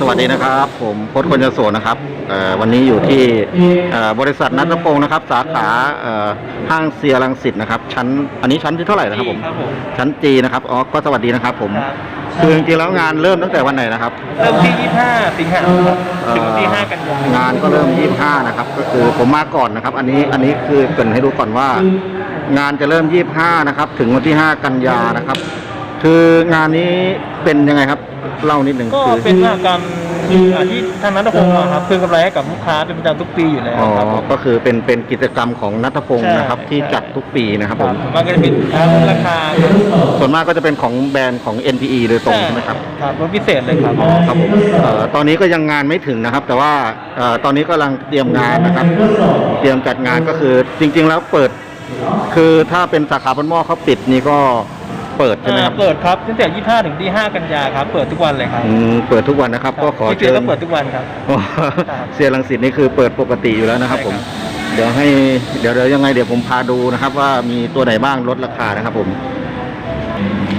สวัสดีนะครับ ผมพจน์คนยโสนะครับเอ่อวันนี้อยู่ที่เอ่อบริษัทนัทพงศ์นะครับ สาขาเอ่อห้างเซียรังสิตนะครับ ชั้นอันนี้ชั้นที่เท่าไหร่นะครับผมครับผมชั้นจีนะครับอ๋อก็สวัสดีนะครับ ผมครับคือจริงๆแล้วงานเริ่มตั้งแต่วันไหนนะครับ เริ่มที่ 25 สิงหาคมครับถึงวันที่5กันยายนงานก็เริ่ม 25 นะครับ ก็คือผมมาก่อนนะครับ อันนี้อันนี้คือเกรินให้ดูก่อนว่า งานจะเริ่ม 25 นะครับ ถึงวันที่ 5 กันยานะครับ คืองานนี้เป็นยังไงครับ เล่านิดหนึ่งก็คือเป็นมหกรรมอ่าที่ทางนัทพงศ์อะครับคือกำไรให้กับลูกค้าเป็นประจำทุกปีอยู่แล้วอ๋อครับผม ก็คือเป็นเป็นกิจกรรมของนัทพงศ์ใช่นะครับที่ใช่ จัดทุกปีนะครับผมมันก็จะเป็นสินค้าลดราคาครับส่วนมากก็จะเป็นของแบรนด์ของ NPE โดยตรงใช่ไหมครับ ครับรถพิเศษเลยครับอ๋อครับผมเอ่อตอนนี้ก็ยังงานไม่ถึงนะครับ แต่ว่าเอ่อตอนนี้กำลังเตรียมงานนะครับ เตรียมจัดงานก็คือจริง ๆ แล้วเปิด คือถ้าเป็นสาขาบนหม้อเขาปิดนี่ก็ เปิดใช่ไหมครับอ่าเปิดครับตั้งแต่ 25 ถึงที่5กันยาครับ เปิดทุกวันเลยครับอืมเปิดทุกวันนะครับ ก็ขอที่เชิเจญก็เปิดทุกวันครับอ๋อเซียรังสิตนี่คือเปิดปกติอยู่แล้วนะครับ ผม เดี๋ยวให้เดี๋ยวเดี๋ยวยังไงเดี๋ยวผมพาดูนะครับ ว่ามีตัวไหนบ้างลดราคานะครับ ผม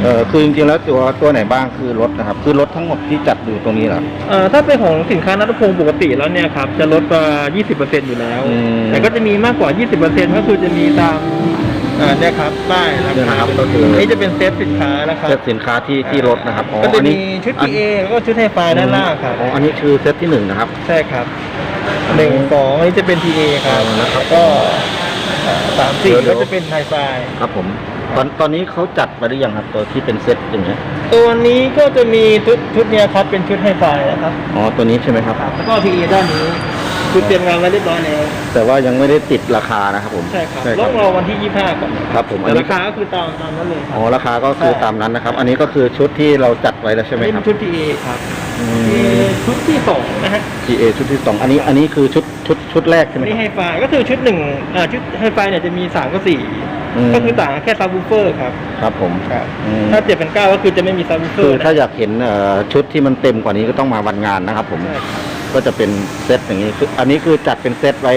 เออคือจริงๆแล้วตัวตัวไหนบ้างคือลดนะครับ คือลดทั้งหมดที่จัดอยู่ตรงนี้เหรอเอ่อถ้าเป็นของสินค้านัทพงศ์ปกติแล้วเนี่ยครับจะลดมา20%อยู่แล้วอืมแต่ก็จะมีมากกว่า 20%ก็คือจะมีตามเอ่อเนี่ยครับป้ายราเนี่ยคานะครับก็คืออันนี้จะเป็นเซตสินค้านะครับเซตสินค้าที่ที่ลดนะครับอ๋อก็จะอันมีนี้ชุด อัน PA แล้วก็ชุดไฮไฟด้านล่างครับอ๋ออันนี้คือเซตที่หนึ่งนะครับ ใช่ครับหนึ่งสองอันนี้จะเป็น PA ครับอ๋อนะครับก็เอ่อสามสี่เดี๋ยว ก็จะเป็นไฮไฟครับผม ตอนตอนนี้เขาจัดมาหรือยังครับตัวที่เป็นเซตอย่างเงี้ยตัวนี้ก็จะมีชุดชุดเนี้ยครับเป็นชุดไฮไฟนะครับอ๋อตัวนี้ใช่ไหมครับ ครับแล้วก็ PA ด้านนี้ คือเตรียมงานไว้เรียบร้อยแล้วแต่ว่ายังไม่ได้ติดราคานะครับผมใช่ครับใช่คต้รัอบงรอวันที่ 25 ก่อนครับผมอัแต่นรานี้คาก็คือตามตามนั้นเลยครัอ๋อราคาก็คือตามนั้นนะครับ อันนี้ก็คือชุดที่เราจัดไว้แล้วใช่ไหมนี่คเป็รับนชุด PA ครับอืมีมชุดที่สองนะฮะ GA ชุดที่สองอันนี้อันนี้คือชุดชุดชุดแรกใช่ไหมอันคนี้รับไฮไฟก็คือชุดหนึ่งอ่าชุดไฮไฟเนี่ยจะมี3กับอืม4ก็คือต่างกันแค่ซับวูเฟอร์ครับ ครับผมครับอืมถ้าเจ็ดเป็นเก้าก็คือจะไม่มีซับวูเฟอคือร์ถ้าอยากเห็นเอ่อชุดที่มันเต็มกว่านี้ก็ต้องมาวันงานนะครับผมใช่ครับ ก็จะเป็นเซตอย่างนี้คืออันนี้คือจัดเป็นเซตไว้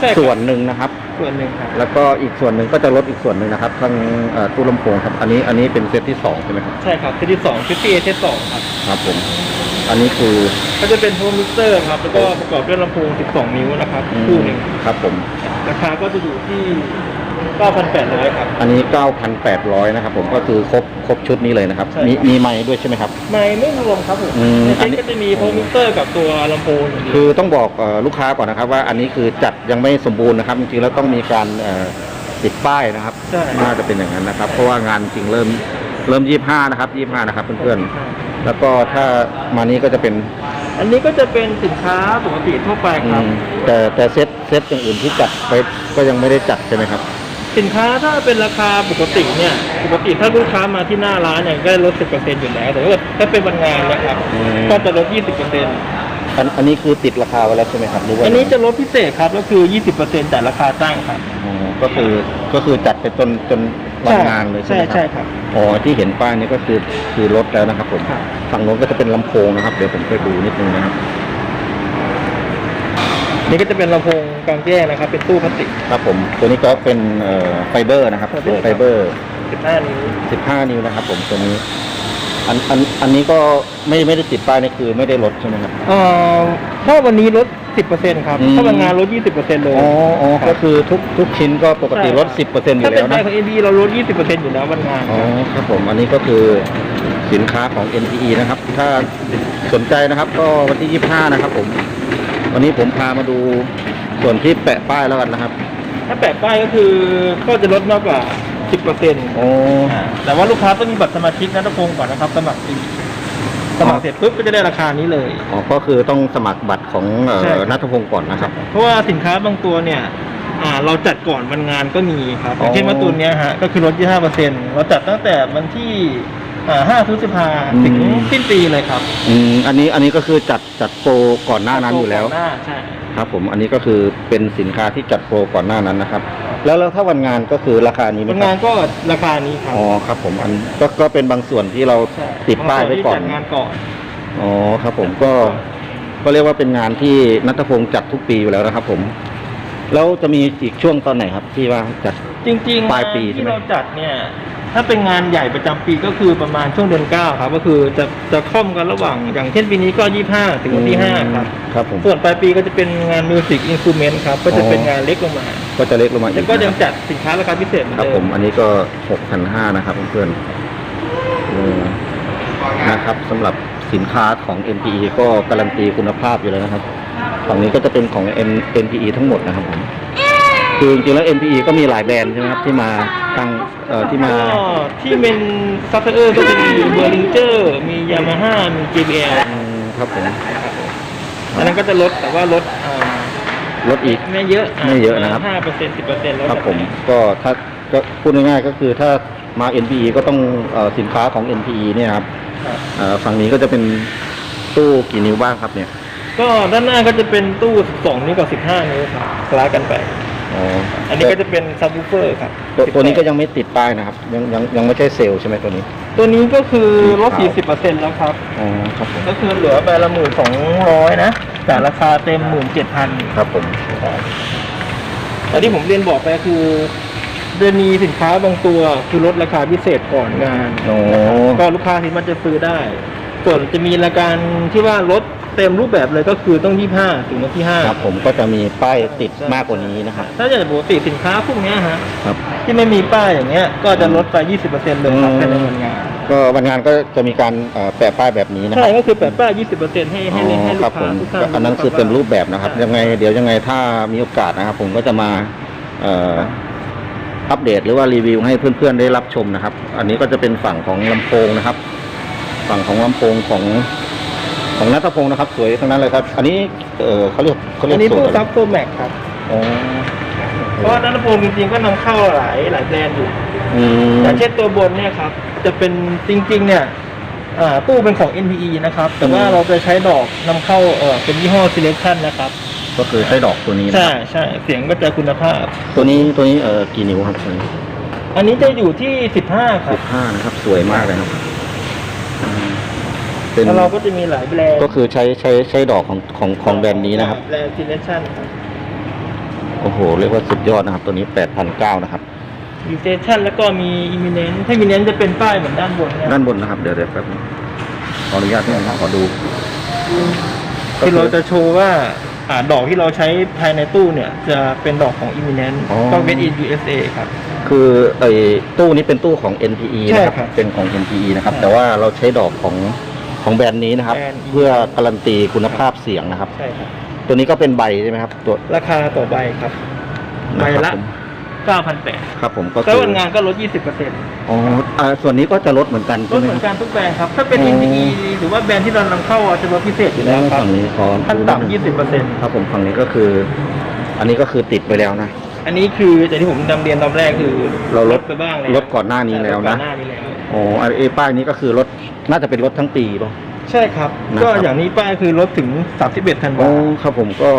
ใช่ครับ ส่วนหนึ่งนะครับ ส่วนหนึ่งครับ แล้วก็อีกส่วนหนึ่งก็จะลดอีกส่วนหนึ่งนะครับทั้งเอ่อตู้ลำโพงครับ อันนี้อันนี้เป็นเซตที่สองใช่ไหมครับใช่ครับชุดที่สองชุด PA เซตสองครับครับผม อันนี้คือ ก็จะเป็นโฮมมิกเซอร์ครับ แล้วก็ประกอบด้วยลำโพง 12 นิ้วนะครับ อืมคู่หนึ่งครับผม ราคาก็จะอยู่ที่ 9,800ครับ อันนี้ 9,800 นะครับผมก็คือครบครบชุดนี้เลยนะครับ ใช่มีครับมีไม้ด้วยใช่ไหมครับ ไม่ไม่รวมครับผมอืมในอัเซ็นตนี้ ก็จะมีโฮมมิกเซอร์กับตัวลำโพงอย่างเดียวคือต้องบอกเอ่อลูกค้าก่อนนะครับ ว่าอันนี้คือจัดยังไม่สมบูรณ์นะครับ จริงๆแล้วต้องมีการเอ่อติดป้ายนะครับ ใช่น่าจะเป็นอย่างนั้นนะครับ เพราะว่างานจริงเริ่มเริ่ม 25 นะครับ 25 นะครับเพื่อนๆแล้วก็ถ้ามานี้ก็จะเป็นอันนี้ก็จะเป็นสินค้าปกติทั่วไปอืครับ มแต่แต่เซตเซตอย่างอื่นที่จัดไปก็ยังไม่ได้จัดใช่ไหมครับ สินค้าถ้าเป็นราคาปกติเนี่ยปกติถ้าลูกค้ามาที่หน้าร้านเนี่ยก็ลด 10%อยู่แล้ว แต่ว่าถ้าเป็นวันงานนะครับ อืม ก็จะลด 20%อันอันนี้คือติดราคาไว้แล้วใช่ไหมครับหรือว่าอันนี้จะลดพิเศษครับก็คือ 20%แต่ราคาตั้งครับอ๋อก็คือก็คือจัดไปจนจนวันงานเลยใช่ไหมครับ ใช่ครับ อ๋อที่เห็นป้ายนี้ก็คือคือลดแล้วนะครับผมครับ ฝั่งโน้นก็จะเป็นลำโพงนะครับ เดี๋ยวผมไปดูนิดนึงนะครับ นี่ก็จะเป็นลำโพงก ลางแจ้งนะครับ เป็นตู้พลาสติก ครับผมตัวนี้ก็เป็นเอ่อไฟเบอร์นะครับไฟเบอร์ไฟเบอร์ 15 นิ้ว 15 นิ้วนะครับ ผมตัวนี้ อันอันอันนี้ก็ไม่ไม่ได้ติดป้ายนี่คือไม่ได้ลดใช่ไหมครับเอ่อถ้าวันนี้ลด 10%ครับอืมถ้าวันงานลด 20%เลยอ๋ออ๋อครับก็คือทุกทุกชิ้นก็ปกติลด 10%อยู่ถ้าเป็แล้นวไทนะยของ AB เราลด 20%อยู่แล้ววันงานอ๋อครับครับผมอันนี้ก็คือสินค้าของ NPE นะครับ ถ้าสนใจนะครับ ก็วันที่ 25 นะครับ ผม วันนี้ผมพามาดู ส่วนที่แปะป้ายแล้วกันนะครับ ถ้าแปะป้ายก็คือก็จะลดมากกว่า 10%โอ้ แต่ว่าลูกค้าต้องมีบัตรสมาชิกนัทพงศ์ก่อนนะครับ สมัครฟรีสมัครเสร็จปุ๊บก็จะได้ราคานี้เลย อ๋อ ก็คือต้องสมัครบัตรของเอ่อใช่ครับนัทพงศ์ก่อนนะครับ เพราะว่าสินค้าบางตัวเนี่ยอ่าเราจัดก่อนวันงานก็มีครับอย่างเช่นอ๋อว่าตัวเนี้ยฮะก็คือลด25%เราจัดตั้งแต่วันที่ อ่า5พฤษภาอืมถึงสิ้นปีเลยครับอืมอันนี้อันนี้ก็คือจัดจัดโปรก่อนหน้านั้นอยู่แล้ว ก่นหน้าใช่ ครับผมอันนี้ก็คือเป็นสินค้าที่จัดโปรก่อนหน้านั้นนะครับ แล้วแล้วถ้าวันงานก็คือราคานี้ไหมวันคงารันบก็ราคานี้ครับอ๋อครับผมอันก็ก็เป็นบางส่วนที่เราใช่ติดป้ายไว้ก่อนบงส่ที่จัดงานก่อน อ๋อครับผมก็ก็เรียกว่าเป็นงานที่นัทพงศ์จัดทุกปีอยู่แล้วนะครับ ผม แล้วจะมีอีกช่วงตอนไหนครับ ที่ว่าจัด จริงๆปลายปีใช่ที่ไหมเราจัดเนี่ย ถ้าเป็นงานใหญ่ประจำปีก็คือประมาณช่วงเดือนเก้าครับ ก็คือจะจะค่อมกันระหว่างอย่างเช่นปีนี้ก็ยี่ห้าถึงวันที่ห้าครับครับผมส่วนปลายปีก็จะเป็นงานมิวสิกอินสตูเมนต์ครับก็จะเป็นงานเล็กลงมา ก็จะเล็กลงมาอีแล้วกก็นะยังจัดสินค้าราคาพิเศษเหมือนครับเดิผมอันนี้ก็หกพันห้านะครับเพื่อนๆอืมนะครับสำหรับสินค้าของ NPE ก็การันตีคุณภาพอยู่แล้วนะครับ ฝั่งนี้ก็จะเป็นของ N NPE ทั้งหมดนะครับผม คือจริงๆแล้ว NPE ก็มีหลายแบรนด์ใช่ไหมครับที่มาตั้งเอ่อที่มา ก็ที่เป็นซัพพลายเออร์ก็จะมีเบอร์ลิงเจอร์มียามาฮ่ามี JBL อืมครับผมอันนั้นก็จะลดแต่ว่าลดอ่าลดอีก ไม่เยอะไม่เยอะนะครับ ห้าเปอร์เซ็นต์สิบเปอร์เซ็นต์ลดครับผมก็ถ้าก็พูดง่ายๆก็คือถ้ามา NPE ก็ต้องเอ่อสินค้าของ NPE เนี่ยครับครับ เอ่อฝั่งนี้ก็จะเป็นตู้กี่นิ้วบ้างครับเนี่ย ก็ด้านหน้าก็จะเป็นตู้ 12 นิ้วกับ 15 นิ้วครับคล้ายกันไป อ๋ออันนี้ก็จะเป็นซับวูเฟอร์ครับตัวตัวนี้ก็ยังไม่ติดป้ายนะครับ ยังยังยังไม่ใช่เซลล์ใช่ไหมตัวนี้ ตัวนี้ก็คือลดครับ40%แล้วครับ อ๋อครับผมก็คือเหลือใบละหมื่นสองร้อยนะจากราคาเต็มหมื่นเจ็ดพันครับผมแต่ที่ผมเรียนบอกไปคือเดือนมีสินค้าบางตัวคือลดราคาพิเศษก่อนงานโอ้ก็ลูกค้าที่มันจะซื้อได้ ส่วนจะมีรายการที่ว่าลดเต็มรูปแบบเลยก็คือต้อง25ถึงวันที่5ครับผมก็จะมีป้ายติดมากกว่านี้นะครับ ถ้าอย่างปกติสินค้าพวกเนี้ยฮะครับ ที่ไม่มีป้ายอย่างเงี้ย ก็จะลดไป 20%เลยครับอืมภายในวันงาน ก็วันงานก็จะมีการเอ่อแปะป้ายแบบนี้นะคใช่รับก็คือแปะป้าย20%ให้ให้ให้ลูครับกผค้ามทุกท่านอันนั้นคือเต็มรูปแบบนะครับใช่ยังไงเดี๋ยวยังไงถ้ามีโอกาสนะครับ ผมก็จะมาเอ่ออัปเดตหรือว่ารีวิวให้เพื่อนๆได้รับชมนะครับ อันนี้ก็จะเป็นฝั่งของลำโพงนะครับ ฝั่งของลำโพงของของนัทพงศ์นะครับ สวยทั้งนั้นเลยครับ อันนี้เออเขาเรียกเขาเรียอักนนี้สูตตู้รอะไรซับตัวแม็กครับ อ๋อเพราะว่าด้านลำโพงจริงๆก็นำเข้าหลายหลายแบรนด์อยู่อืมอย่างเช่นตัวบนเนี่ยครับ จะเป็นจริงๆเนี่ยอ่าตู้เป็นของ NPE นะครับ แต่ว่าเราจะใช้ดอกนำเข้าเออเป็นยี่ห้อ Selection นะครับ ก็คือใช้ดอกตัวนี้นะใช่ครับใช่เสียงก็จะคุณภาพ ตัวนี้ตัวนี้เออกี่นิ้วครับตัวนี้อันนี้จะอยู่ที่ 15ครัสิบบห้านะครับ สวยมากเลยครับอืม เป็นแล้วเราก็จะมีหลายแบรนด์ก็คือใช้ใช้ใช้ดอกของของของแบรนด์นี้นะครับแบรนด์ Selection ครับโอ้โหเรียกว่าสุดยอดนะครับ ตัวนี้แปดพันเก้านะครับมี Station แล้วก็มี Imminent ถ้า Imminent จะเป็นป้ายเหมือนด้านบนเนี่ยด้านบนนะครับเดี๋ยวเดี๋ยวแป๊บนึงขออนุญาตนะครับขอดูที่เราจะโชว์ว่าอ่าดอกที่เราใช้ภายในตู้เนี่ย จะเป็นดอกของ Imminent อ๋อก็ made in USA ครับ คือไอ้ตู้นี้เป็นตู้ของ NPE ใช่นะครับครับ เป็นของ NPE นะครับใช่แต่ว่าเราใช้ดอกของ ของแบรนด์นี้นะครับ แบรนด์ เพื่อการันตีคุณภาพเสียงนะครับ ใช่ครับ ตัวนี้ก็เป็นใบใช่ไหมครับ ตัวราคาต่อใบครับใบนคละรับผม9,800ครับผมก็แล้วคือวันงานก็ลด 20%อ๋ออ่าส่วนนี้ก็จะลดเหมือนกันลใช่ดไหมเหมือนคกัรับนทุกแบรนด์ครับ ถ้าเป็น อ๋อ NPE หรือว่าแบรนด์ที่เรานำเข้าอะจะลดพิเศษอยู่แล้วครับ ฝั่งนี้ขอขั้นดูดงต่ำ20%ครับผมฝั่งนี้ก็คือ อันนี้ก็คือติดไปแล้วนะ อันนี้คือแต่ที่ผมนำเรียนตอนแรกคือเราลดไปบ้างแล้วลดก่อนหน้านี้แล้วนะ ก่อนหน้านี้แล้ว อ๋อไอ้ป้ายนี้ก็คือลด น่าจะเป็นลดทั้งปีป่ะใช่ครับ นะครับ ก็อย่างนี้ป้ายคือลดถึง 31ธันอ๋วาอครับผมก็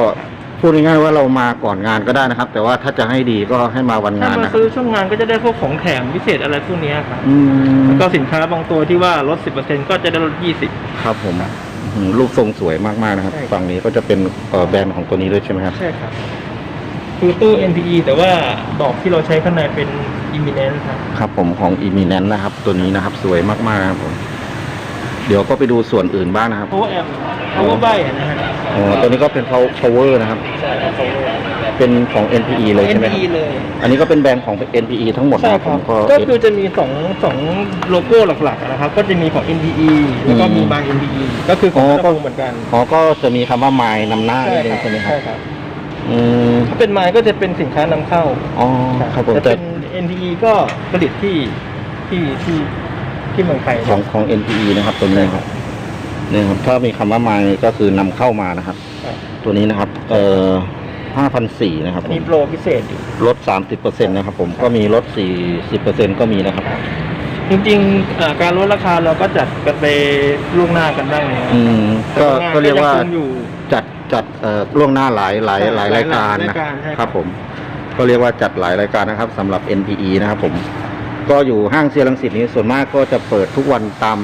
พูดง่ายๆว่าเรามาก่อนงานก็ได้นะครับ แต่ว่าถ้าจะให้ดีก็ให้มาวันถ้างานมานะครับซื้อช่วงงานก็จะได้พวกของแถมพิเศษอะไรพวกเนี้ยครับอืมแล้วก็สินค้าบางตัวที่ว่าลด 10%ก็จะได้ลด 20 ครับผมอืมรูปทรงสวยมากๆนะครับใช่ครับฝั่งนี้ก็จะเป็นเอ่อแบรนด์ของตัวนี้ด้วยใช่ไหมครับ ใช่ครับ คือตู้ NPE แต่ว่าดอกที่เราใช้ข้างในเป็น Imminent ครับ ครับผมของอีมีแนนนะครับ ตัวนี้นะครับ สวยมากๆนะครับผม เดี๋ยวก็ไปดูส่วนอื่นบ้างนะครับ Power Amp Power Buy นะฮะอ๋อตัวนี้ก็เป็น power นะครับ ใช่ครับ Power เป็นของ NPE เลยใช่ไหมครับ NPE เลย อันนี้ก็เป็นแบรนด์ของ NPE ทั้งหมดใช่นะครับคผรับมก็ ก็คือจะมีสองสองโลโก้หลักๆนะครับ ก็จะมีของ NPE แล้วก็มีบาง NPE ก็คือของอ๋อกก็ระเหมือนกันอ๋อก็จะมีคำว่าไมล์นำหน้าใช่นิดนึคงรับใช่ไหมครัใช่บครับ อืม ถ้าเป็นไม้ก็จะเป็นสินค้านำเข้าอ๋อ ครับผมแต่แต่เป็น NPE ก็ผลิตที่ที่ที่ที่ เมืองไทยของของ NPE นะครับตัวนี้นะครับเนี่ยครับถ้ามีคำว่าไมล์ก็คือนำเข้ามานะครับครับ ตัวนี้นะครับ เอ่อห้าพันสี่นะครับอันผมนี้โปรพิเศษอยู่ลดสามสิบเปอร์เซ็นต์นะครับ ผมก็มีลดสี่สิบเปอร์เซ็นต์ก็มีนะครับ จริงๆอ่าการลดราคาเราก็จัดกันไปล่วงหน้ากันได้เลยอืมก็แต่งนก็เรียกว่างคงอยู่ จัดจัดเอ่อล่วงหน้าหลายหลายใช่หลายรายการหลายนะรายการใช่ครับผม ก็เรียกว่าจัดหลายรายการนะครับสำหรับ NPE นะครับผม ก็อยู่ห้างเซียรังสิตนี้ส่วนมากก็จะเปิดทุกวันตาม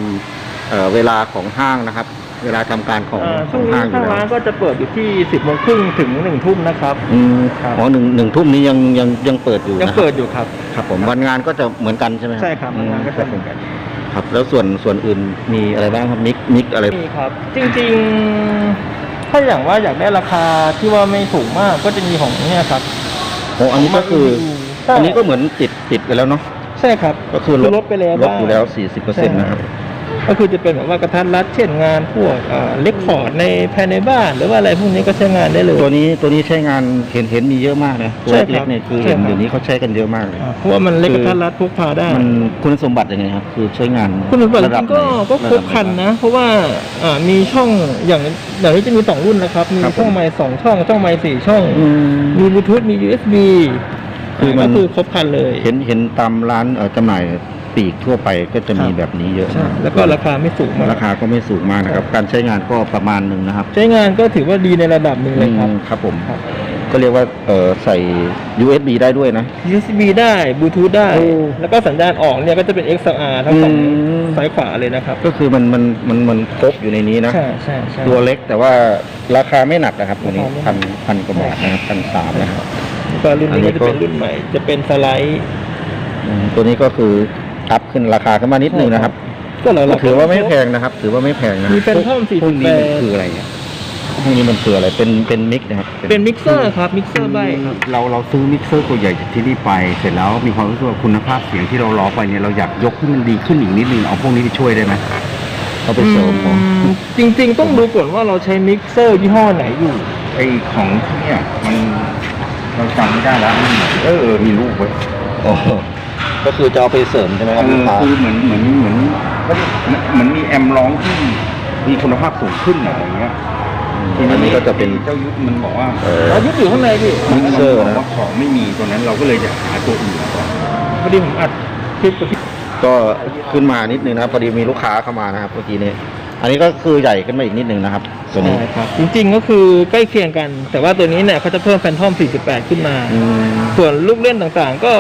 เอ่อเวลาของห้างนะครับ เวลาทำการของอ่าขช่อวงงนี้ห้างอยู่ทางแล้วร้านก็จะเปิดอยู่ที่สิบโมงครึ่งถึงหนึ่งทุ่มนะครับอืมครับอ๋อหนึ่งหนึ่งทุ่มนี้ยังยังยังเปิดอยู่ยังนะเปิดอยู่ครับครับผมวันงานก็จะเหมือนกันใช่ไหมใช่ครับงานก็จะเหมือนกันครับแล้วส่วนส่วนอื่นมีอะไรบ้างครับมิกมิกอะไรมีครับ จริง ๆ ถ้าอย่างว่าอยากได้ราคาที่ว่าไม่สูงมากก็จะมีของเนี่ยครับโอ้อันนี้ก็คือใช่อันนี้ก็เหมือนติดติดกันแล้วเนาะ ใช่ครับก็คือลดไปแล้วลดอยู่แล้วบ้าง40%ใช่นะครับก็คือจะเป็นแบบว่ากระทัดรัดเช่นงานพวกเล็กคอร์ดในภายในบ้านหรือว่าอะไรพวกนี้ก็ใช้งานได้เลย ตัวนี้ตัวนี้ใช้งานเห็นเห็นมีเยอะมากนะตัวใช่ครับเล็กๆเนี่ยคือใช่เห็นครับเดี๋ยวนี้เขาใช้กันเยอะมากเลยอ่าเพราะว่ามันเล็กคืกอระทัดรัดพกพาได้มันคุณสมบัติยังไงครับคือใช้งานคุณสมบัติจระดัริบงๆก็ไหก็ครบครันนะ เพราะว่าอ่ามีช่องอย่างอย่างนี้จะมีสองรุ่นนะครับ มีครับผมช่องไมค์สองช่องช่องไมค์สี่ช่องอืมมีบลูทูธมี USB คือมันก็คือครบครันเลย เห็นเห็นตามร้านเอ่อจำหน่ายปลีกทั่วไปก็จะมีครับแบบนี้เยอะใช่แล้วก็ราคาไม่สูงมากราคาก็ไม่สูงมากนะครับ การใช้งานก็ประมาณหนึ่งนะครับ ใช้งานก็ถือว่าดีในระดับหนึ่งเลยครับอืมครับผมครับก็เรียกว่าเออใส่ USB ได้ด้วยนะ USB ได้บลูทูธได้โอ้แล้วก็สัญญาณออกเนี่ยก็จะเป็น XLR ทั้งสองอืมซ้ายขวาเลยนะครับ ก็คือมันมันมันมันครบอยู่ในนี้นะ ใช่ใช่ใช่ตัวเล็กแต่ว่าราคาไม่หนักนะครับ ตัวนี้ราคาพันไม่หนักพันกว่าบาทนะครับพันสามนะครับ ก็รุ่นอันนี้นี้ก็จะเป็นก็รุ่นใหม่ จะเป็นสไลด์อืมตัวนี้ก็คืออัพขึ้นราคาขึ้นมานิดนึงนะครับก็เราก็ถือว่าไม่แพงนะครับ ถือว่าไม่แพงนะมีเป็นท่อมพวกนี้มัน48คืออะไรเนี่ยพวกนี้มันคืออะไรเป็นเป็นมิกนะครับเป็นมิกเซอร์ครับมิกเซอร์ใบครับเราเราซื้อมิกเซอร์ตัวใหญ่จากที่นี่ไปเสร็จแล้วมีความรู้สึกว่าคุณภาพเสียงที่เราล้อไปเนี่ยเราอยากยกให้มันดีขึ้นอีกนิดนึงเอาพวกนี้ไปช่วยได้ไหมเขาไปเสริมของอืมจริง ๆ ต้องดูก่อนว่าเราใช้มิกเซอร์ยี่ห้อไหนอยู่ไอของที่เนี่ยมัน เราจำไม่ได้แล้วมันเหมือนเออเออมีรูปไว้อ๋อก็คือจะเอาไปเสริมใช่ไหมครับเอลูกอค้าคือเหมือนเหมือนเหมือนเหมือนมีแอมร้องที่มีคุณภาพสูงขึ้นอะไรอย่างเงี้ยอันนี้ก็จะเป็น เจ้ายุทธมันบอกว่าเออเรายึดอยู่ข้างในพี่มิกเซอร์นะว่าของไม่มีตัวนั้นเราก็เลยจะหาตัวอื่นก่อน พอดีผมอัดคลิปกับพี่ก็ขึ้นมานิดนึงนะครับพอดีมีลูกค้าเข้ามานะครับเมื่อกี้นี้ อันนี้ก็คือใหญ่ขึ้นมาอีกนิดนึงนะครับตัวนี้ ใช่ครับจริงๆก็คือใกล้เคียงกัน แต่ว่าตัวนี้เนี่ยเขาจะเพิ่มแฟนทอม 48 ขึ้นมา อืม ส่วนลูกเล่นต่างๆ ก็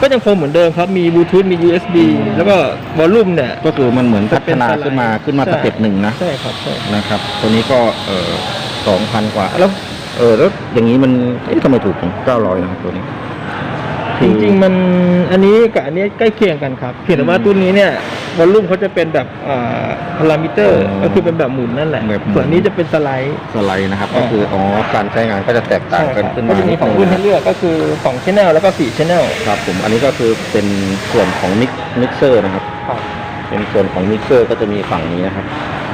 ก็ยังคงเหมือนเดิมครับ มีบลูทูธมี USB แล้วก็วอลลุ่มเนี่ย ก็คือมันเหมือนพัฒนาจะเป็นสไลด์ขึ้นมาขึ้นมาใช่สเต็ปหนึ่งนะ ใช่ครับใช่นะครับ ตัวนี้ก็เออสองพันกว่า แล้ว เออแล้วอย่างนี้มัน เอ๊ะทำไมถูกถึงเก้าร้อยนะครับตัวนี้ จริงๆ มันอันนี้กับอันนี้ใกล้เคียงกันครับ เพียงแต่ว่าตัวนี้เนี่ยวอลลุ่มเขาจะเป็นแบบอ่าพารามิเตอร์อ๋อก็คือเป็นแบบหมุนนั่นแหละ แบบหมุน ส่วนนี้จะเป็นสไลด์ สไลด์นะครับอ่าก็คืออ๋อการใช้งานก็จะแตกต่างกันขึ้นก็มาจะมีสองรุ่นให้เลือกก็คือ2 channel แล้วก็4 channel ครับผมอันนี้ก็คือเป็นส่วนของมิกมิกเซอร์นะครับ ครับ เป็นส่วนของมิกเซอร์ก็จะมีฝั่งนี้นะครับ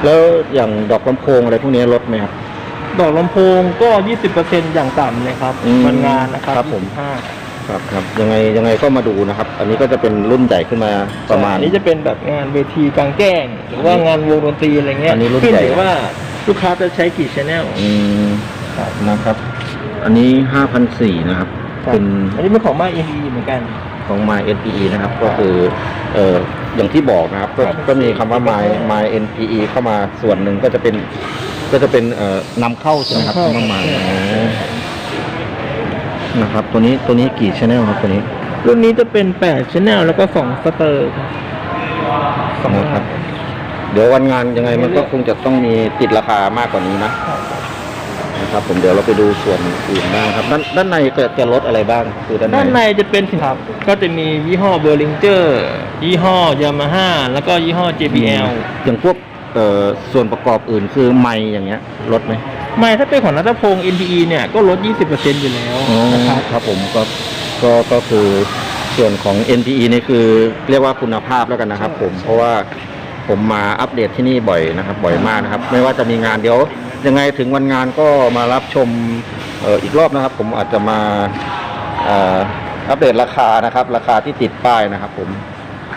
แล้วอย่างดอกลำโพงอะไรพวกนี้ลดไหมครับ ดอกลำโพงก็ 20%อย่างต่ำเลยครับอืมวันงานนะครับครับผม 25 ครับครับยังไงยังไงก็มาดูนะครับ อันนี้ก็จะเป็นรุ่นใหญ่ขึ้นมาประมาณ อันนี้จะเป็นแบบงานเวทีกลางแจ้งหรือว่างานวงดนตรีอะไรเงี้ยอันนี้รุ่นขึ้นใหญ่ อยู่ว่าลูกค้าจะใช้กี่ชแนล อืมนะครับ อันนี้ห้าพันสี่นะครับ เป็นอันนี้เป็นของมา NE เหมือนกัน ของ My NPE นะครับก็คือเอ่ออย่างที่บอกนะครับก็ครับ ก็มีคำว่า My My NPE เข้ามาส่วนหนึ่งก็จะเป็น ก็จะเป็นเอ่อนำเข้าใช่ไหมครับนำเข้าคำว่า My อ๋อ นะครับ ตัวนี้ตัวนี้กี่ชแนลครับตัวนี้รุ่นนี้จะเป็น8ชแนลแล้วก็2สเตอร์ครับสองนะครับ เดี๋ยววันงานยังไงมันก็คงจะต้องมีติดราคามากกว่านี้นะนะครับผมเดี๋ยวเราไปดูส่วนอื่นบ้างครับ ด้านด้านในจะจะลดอะไรบ้างคือด้านในด้านในจะเป็นสินค้าก็จะมียี่ห้อเบอร์ลิงเจอร์ยี่ห้อยามาฮ่าแล้วก็ยี่ห้อ JBL อย่างพวก เอ่อส่วนประกอบอื่นคือไมค์อย่างเงี้ยลดไหมไม่ถ้าเป็นของนัทพงศ์ NPE เนี่ยก็ลด 20%อยู่แล้วนะครับครับผมก็ก็ก็คือส่วนของ NPE นี่คือเรียกว่าคุณภาพแล้วกันนะครับ ผมเพราะว่าผมมาอัปเดตที่นี่บ่อยนะครับ บ่อยมากนะครับ ไม่ว่าจะมีงานเดี๋ยว ยังไงถึงวันงานก็มารับชมเอ่ออีกรอบนะครับ ผมอาจจะมาเอ่ออัปเดตราคานะครับ ราคาที่ติดป้ายนะครับ ผม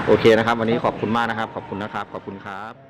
โอเคนะครับ วันนี้ขอบคุณมากนะครับ ขอบคุณนะครับ ขอบคุณครับ